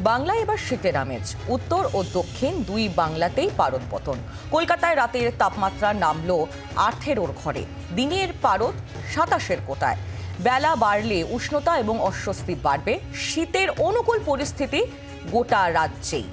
বাংলায় এবার শীতের আমেজ। উত্তর ও দক্ষিণ দুই বাংলাতেই পারদ পতন কলকাতায় রাতের তাপমাত্রা নামলো আঠেরোর ঘরে। দিনের পারদ সাতাশের কোটায়। বেলা বাড়লে উষ্ণতা এবং অস্বস্তি বাড়বে। শীতের অনুকূল পরিস্থিতি গোটা রাজ্যেই।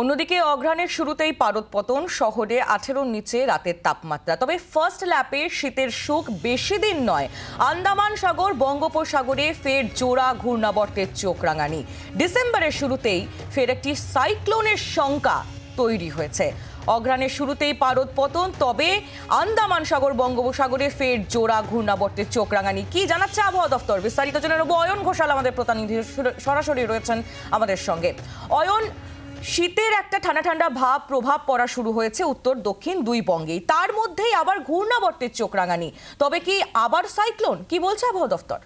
অন্যদিকে অঘ্রাণের শুরুতেই পারদ পতন শহরে আঠেরোর নিচে রাতের তাপমাত্রা। তবে ফার্স্ট ল্যাপে শীতের সুখ বেশি দিন নয়। আন্দামান সাগর, বঙ্গোপসাগরে ফের জোড়া ঘূর্ণাবর্তের চোখ রাঙানি। ডিসেম্বরের শুরুতেই ফের একটি সাইক্লোনের শঙ্কা তৈরি হয়েছে। অঘ্রাণের শুরুতেই পারদ পতন তবে আন্দামান সাগর, বঙ্গোপসাগরে ফের জোড়া ঘূর্ণাবর্তের চোখ রাঙানি। কি জানাচ্ছে আবহাওয়া দফতর? বিস্তারিত জেনে নেব। অয়ন ঘোষাল আমাদের প্রতিনিধি সরাসরি রয়েছেন আমাদের সঙ্গে। অয়ন শীতের একটা ঠান্ডা ঠান্ডা ভাব প্রভাব পড়া শুরু হয়েছে উত্তর দক্ষিণ দুই বঙ্গেই। তার মধ্যেই আবার ঘূর্ণাবর্তের চোখ রাঙানি। তবে কি আবার সাইক্লোন? কি বলছে আবহাওয়া দফতর?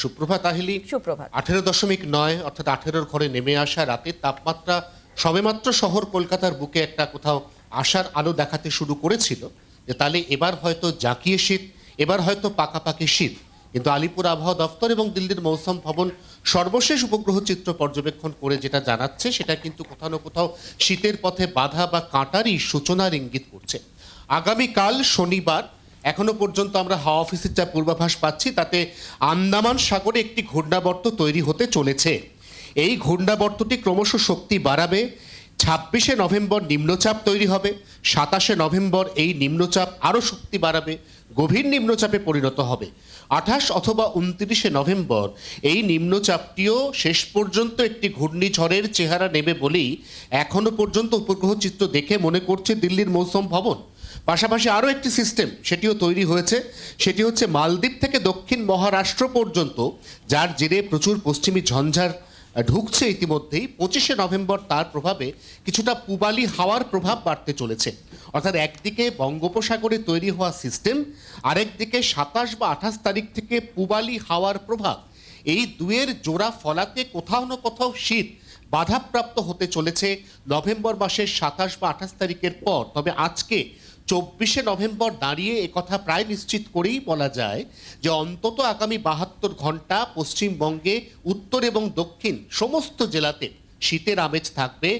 সুপ্রভাত আহিলি। সুপ্রভাত। আঠেরো দশমিক নয় অর্থাৎ আঠেরোর ঘরে নেমে আসা রাতের তাপমাত্রা সবেমাত্র শহর কলকাতার বুকে একটা কোথাও আশার আলো দেখাতে শুরু করেছিল যে তাহলে এবার হয়তো জাঁকিয়ে শীত এবার হয়তো পাকাপাকি শীত। কিন্তু আলিপুর আবহাওয়া দফতর এবং দিল্লির মৌসুম ভবন সর্বশেষ উপগ্রহ চিত্র পর্যবেক্ষণ করে যেটা জানাচ্ছে, সেটা কিন্তু কোথাও না কোথাও শীতের পথে বাধা বা কাঁটারই সূচনার ইঙ্গিত করছে। আগামীকাল শনিবার, এখনও পর্যন্ত আমরা হাওয়া অফিসের যা পূর্বাভাস পাচ্ছি, তাতে আন্দামান সাগরে একটি ঘূর্ণাবর্ত তৈরি হতে চলেছে। এই ঘূর্ণাবর্তটি ক্রমশ শক্তি বাড়াবে ছাব্বিশে নভেম্বর নিম্নচাপ তৈরি হবে, সাতাশে নভেম্বর এই নিম্নচাপ আরও শক্তি বাড়াবে, গভীর নিম্নচাপে পরিণত হবে। আঠাশ অথবা উনত্রিশে নভেম্বর এই নিম্নচাপটিও শেষ পর্যন্ত একটি ঘূর্ণিঝড়ের চেহারা নেবে বলেই এখনও পর্যন্ত উপগ্রহ চিত্র দেখে মনে করছে দিল্লির মৌসুম ভবন। পাশাপাশি আরও একটি সিস্টেম সেটিও তৈরি হয়েছে, সেটি হচ্ছে মালদ্বীপ থেকে দক্ষিণ মহারাষ্ট্র পর্যন্ত, যার জেরে প্রচুর পশ্চিমী ঝঞ্ঝার ঢুকছে ইতিমধ্যেই। পঁচিশে নভেম্বর তার প্রভাবে কিছুটা পূবালি হাওয়ার প্রভাব বাড়তে চলেছে। অর্থাৎ একদিকে বঙ্গোপসাগরে তৈরি হওয়া সিস্টেম, আরেকদিকে সাতাশ বা আঠাশ তারিখ থেকে পূবালি হাওয়ার প্রভাব। এই দুয়ের জোড়া ফলাতে কোথাও না কোথাও শীত বাধাপ্রাপ্ত হতে চলেছে নভেম্বর মাসের সাতাশ বা আঠাশ তারিখের পর। তবে আজকে চব্বিশে নভেম্বর দাঁড়িয়ে একথা প্রায় নিশ্চিত করেই বলা যায় যে অন্তত আগামী বাহাত্তর ঘণ্টা পশ্চিমবঙ্গে উত্তর এবং দক্ষিণ সমস্ত জেলাতে শীতের আমেজ থাকবে।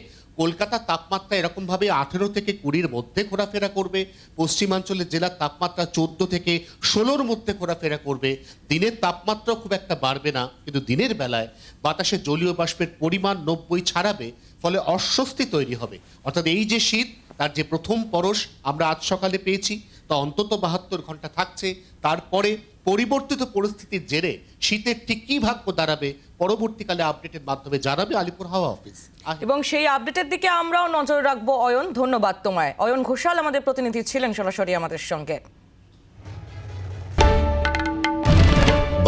কলকাতার তাপমাত্রা এরকমভাবে আঠেরো থেকে কুড়ির মধ্যে ঘোরাফেরা করবে। পশ্চিমাঞ্চলের জেলার তাপমাত্রা চোদ্দ থেকে ষোলোর মধ্যে ঘোরাফেরা করবে। দিনের তাপমাত্রা খুব একটা বাড়বে না, কিন্তু দিনের বেলায় বাতাসে জলীয় বাষ্পের পরিমাণ নব্বই ছাড়াবে, ফলে অস্বস্তি তৈরি হবে। অর্থাৎ এই যে শীত তার যে প্রথম পরশ আমরা আজ সকালে পেয়েছি তা অন্তত বাহাত্তর ঘণ্টা থাকছে। তারপরে পরিবর্তিত পরিস্থিতির জেরে শীতের ঠিক কী ভাগ্য দাঁড়াবে পরবর্তীকালে আপডেটের মাধ্যমে জানাবে আলিপুর হাওয়া অফিস। এবং সেই আপডেটের দিকে আমরাও নজর রাখব অয়ন। ধন্যবাদ তোমায়। অয়ন ঘোষাল আমাদের প্রতিনিধি ছিলেন সরাসরি আমাদের সঙ্গে।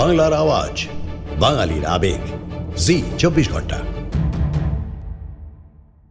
বাংলার আওয়াজ বাঙালির আবেগ। জি চব্বিশ ঘণ্টা।